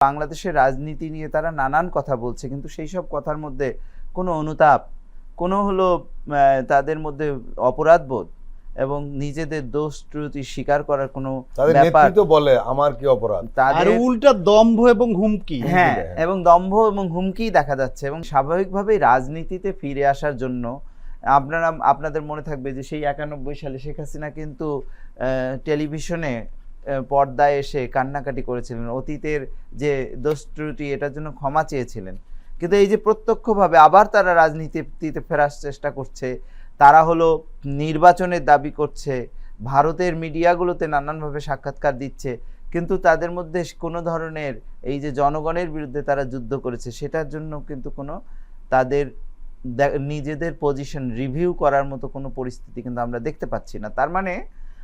বাংলাদেশের রাজনীতি নিয়ে তারা নানান কথা বলছে কিন্তু সেই সব কথার মধ্যে কোনো অনুতাপ কোনো হলো তাদের মধ্যে অপরাধবোধ এবং নিজেদের দোষ ত্রুটি স্বীকার করার কোনো ব্যাপার বলে আমার কি অপরাধ তাদের উল্টা দম্ভ এবং হুমকি হ্যাঁ। এবং দম্ভ এবং হুমকি দেখা যাচ্ছে এবং স্বাভাবিকভাবেই রাজনীতিতে ফিরে আসার জন্য আপনারা আপনাদের মনে থাকবে যে সেই একানব্বই সালে শেখ হাসিনা কিন্তু আহ, টেলিভিশনে পর্দায় এসে কান্নাকাটি করেছিলেন, অতীতের যে দোষ ত্রুটি এটার জন্য ক্ষমা চেয়েছিলেন। কিন্তু এই যে প্রত্যক্ষভাবে আবার তারা রাজনীতিতে ফেরার চেষ্টা করছে, তারা হলো নির্বাচনের দাবি করছে, ভারতের মিডিয়াগুলোতে নানানভাবে সাক্ষাৎকার দিচ্ছে, কিন্তু তাদের মধ্যে কোনো ধরনের এই যে জনগণের বিরুদ্ধে তারা যুদ্ধ করেছে, সেটার জন্য কিন্তু কোনো তাদের নিজেদের পজিশন রিভিউ করার মতো কোনো পরিস্থিতি কিন্তু আমরা দেখতে পাচ্ছি না। তার মানে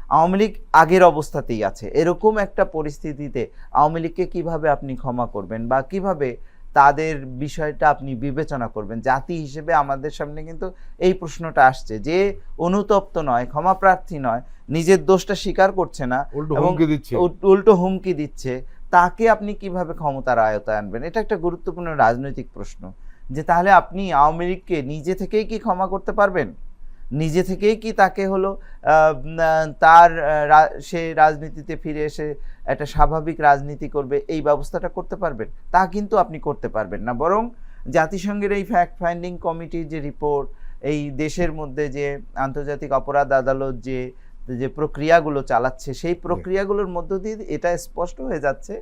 আওয়ামী লীগ আগের অবস্থাতেই আছে। এরকম একটা পরিস্থিতিতে আওয়ামী লীগকে কীভাবে আপনি ক্ষমা করবেন বা কীভাবে তাদের বিষয়টা আপনি বিবেচনা করবেন? জাতি হিসেবে আমাদের সামনে কিন্তু এই প্রশ্নটা আসছে যে অনুতপ্ত নয় ক্ষমা প্রার্থী নয় নিজের দোষটা স্বীকার করছে না উল্টো এবং হুমকি দিচ্ছে। উল- উল্টো হুমকি দিচ্ছে। তাকে আপনি কীভাবে ক্ষমতার আয়তায় আনবেন? এটা একটা গুরুত্বপূর্ণ রাজনৈতিক প্রশ্ন। যে তাহলে আপনি আওয়ামী লীগকে নিজে থেকেই কি ক্ষমা করতে পারবেন? নিজে থেকেই কি তাকে হলো তার সে রাজনীতিতে ফিরে এসে একটা স্বাভাবিক রাজনীতি করবে এই ব্যবস্থাটা করতে পারবেন? তা কিন্তু আপনি করতে পারবেন না। বরং জাতিসংঘের এই ফ্যাক্ট ফাইন্ডিং কমিটির যে রিপোর্ট এই দেশের মধ্যে যে আন্তর্জাতিক অপরাধ আদালত যে যে প্রক্রিয়াগুলো চালাচ্ছে সেই প্রক্রিয়াগুলোর মধ্য দিয়ে এটা স্পষ্ট হয়ে যাচ্ছে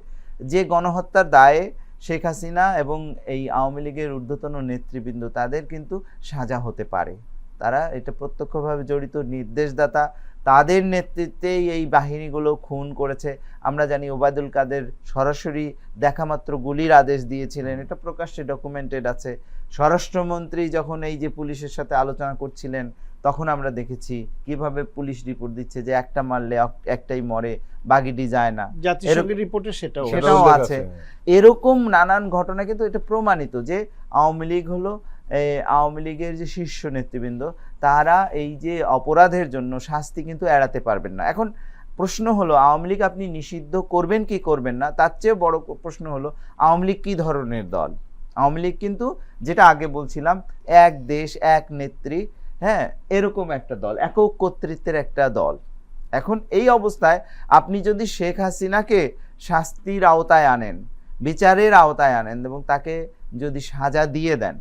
যে গণহত্যার দায়ে শেখ হাসিনা এবং এই আওয়ামী লীগের ঊর্ধ্বতন নেতৃবৃন্দ তাদের কিন্তু সাজা হতে পারে। তারা এটা প্রত্যক্ষভাবে জড়িত নির্দেশদাতা তাদের নেতৃত্বেই এই বাহিনীগুলো খুন করেছে। আমরা জানি ওবায়দুল কাদের সরাসরি দেখামাত্র গুলির আদেশ দিয়েছিলেন। এটা প্রকাশ্যে ডকুমেন্টেড আছে। স্বরাষ্ট্রমন্ত্রী যখন এই যে পুলিশের সাথে আলোচনা করছিলেন তখন আমরা দেখেছি কীভাবে পুলিশ রিপোর্ট দিচ্ছে যে একটা মারলে একটাই মরে বাগিটি যায় না। জাতিসংঘের রিপোর্টে সেটাও সেটাও আছে। এরকম নানান ঘটনা কিন্তু এটা প্রমাণিত যে আওয়ামী লীগ হলো আওয়ামী লীগের যে শীর্ষ নেতৃবৃন্দ, তারা এই যে অপরাধের জন্য শাস্তি কিন্তু এড়াতে পারবেন না। এখন প্রশ্ন হলো, আওয়ামী লীগ আপনি নিষিদ্ধ করবেন কি করবেন না? তার চেয়ে বড় প্রশ্ন হলো, আওয়ামী লীগ কী ধরনের দল? আওয়ামী লীগ কিন্তু, যেটা আগে বলছিলাম, এক দেশ, এক নেত্রী হ্যাঁ এরকম একটা দল, একক কর্তৃত্বের একটা দল। এখন এই অবস্থায় আপনি যদি শেখ হাসিনাকে শাস্তির আওতায় আনেন, বিচারের আওতায় আনেন এবং তাকে যদি সাজা দিয়ে দেন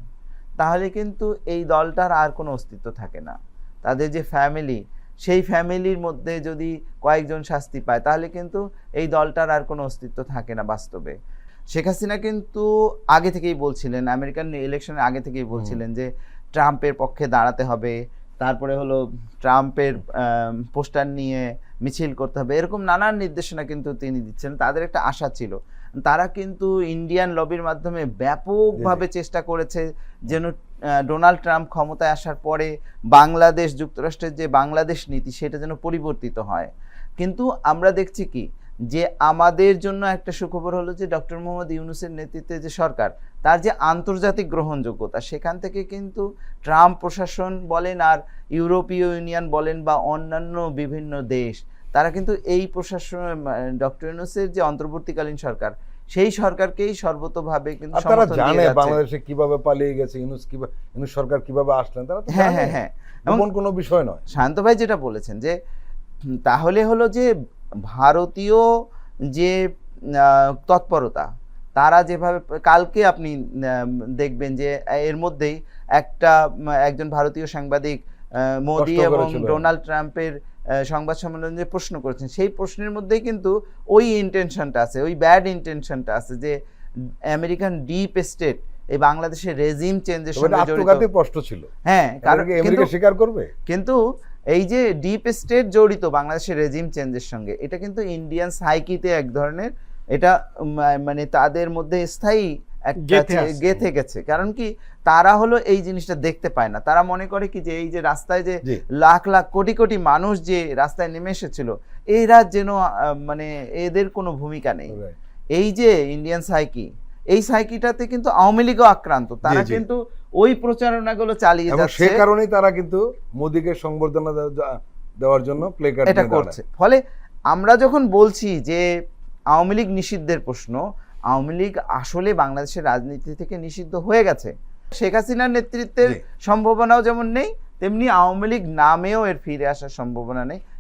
তাহলে কিন্তু এই দলটার আর কোনো অস্তিত্ব থাকে না। তাদের যে ফ্যামিলি সেই ফ্যামিলির মধ্যে যদি কয়েকজন শাস্তি পায় তাহলে কিন্তু এই দলটার আর কোনো অস্তিত্ব থাকে না বাস্তবে। শেখ হাসিনা কিন্তু আগে থেকেই বলছিলেন আমেরিকান ইলেকশনের আগে থেকেই বলছিলেন যে ট্রাম্পের পক্ষে দাঁড়াতে হবে তারপরে হলো ট্রাম্পের পোস্টার নিয়ে মিছিল করতে হবে এরকম নানান নির্দেশনা কিন্তু তিনি দিচ্ছেন তাদের একটা আশা ছিল। তারা কিন্তু ইন্ডিয়ান লবির মাধ্যমে ব্যাপকভাবে চেষ্টা করেছে যেন ডোনাল্ড ট্রাম্প ক্ষমতায় আসার পরে বাংলাদেশ যুক্তরাষ্ট্রের যে বাংলাদেশ নীতি সেটা যেন পরিবর্তিত হয়। কিন্তু আমরা দেখছি কি যে আমাদের জন্য একটা সুখবর হলো যে ডক্টর মোহাম্মদ ইউনুসের নেতৃত্বে যে সরকার তার যে আন্তর্জাতিক গ্রহণযোগ্যতা সেখান থেকে কিন্তু ট্রাম্প প্রশাসন বলেন আর ইউরোপীয় ইউনিয়ন বলেন বা অন্যান্য বিভিন্ন দেশ তারা কিন্তু এই প্রশাসন ডক্টর ইউনুসের যে অন্তর্বর্তীকালীন সরকার সেই সরকারকেই সর্বতোভাবে কিন্তু তারা জানে বাংলাদেশে কীভাবে পালিয়ে গেছে ইউনুস কীভাবে ইউনুস সরকার কীভাবে আসলেন তারা হ্যাঁ হ্যাঁ হ্যাঁ। এমন কোনো বিষয় নয়। শান্ত ভাই যেটা বলেছেন যে তাহলে হলো যে ভারতীয় যে তৎপরতা তারা যেভাবে কালকে আপনি দেখবেন যে এর মধ্যেই একটা একজন ভারতীয় সাংবাদিক মোদি এবং ডোনাল্ড ট্রাম্পের সংবাদ সম্মেলনে যে প্রশ্ন করেছেন সেই প্রশ্নের মধ্যেই কিন্তু ওই ইন্টেনশনটা আছে ওই ব্যাড ইন্টেনশনটা আছে যে আমেরিকান ডিপ স্টেট এই বাংলাদেশের রেজিম চেঞ্জের সঙ্গে জড়িত। প্রশ্ন ছিল। হ্যাঁ কারণ আমেরিকা স্বীকার করবে? কিন্তু এই যে ডিপ স্টেট জড়িত বাংলাদেশের রেজিম চেঞ্জের সঙ্গে এটা কিন্তু ইন্ডিয়ান সাইকিতে এক ধরনের এটা মানে তাদের মধ্যে স্থায়ী গেঁথে গেছে। কারণ কি তারা হলো এই জিনিসটা দেখতে পায় না। তারা মনে করে কি যে এই যে রাস্তায় যে লাখ লাখ কোটি কোটি মানুষ যে রাস্তায় নেমে এসেছিল এরা যেন মানে এদের কোনো ভূমিকা নেই। এই যে ইন্ডিয়ান সাইকি এই সাইকিটাতে কিন্তু আওয়ামী লীগও আক্রান্ত। তারা কিন্তু ওই প্রচারণাগুলো চালিয়ে যাচ্ছে। সে কারণেই তারা কিন্তু মোদিকে সংবর্ধনা দেওয়ার জন্য প্লে কার্ড এটা করছে। ফলে আমরা যখন বলছি যে আওয়ামী লীগ নিষিদ্ধের প্রশ্ন আওয়ামী লীগ আসলে বাংলাদেশের রাজনীতি থেকে নিষিদ্ধ হয়ে গেছে। শেখ হাসিনার নেতৃত্বের সম্ভাবনাও যেমন নেই তেমনি আওয়ামী লীগ নামেও এর ফিরে আসার সম্ভাবনা নেই।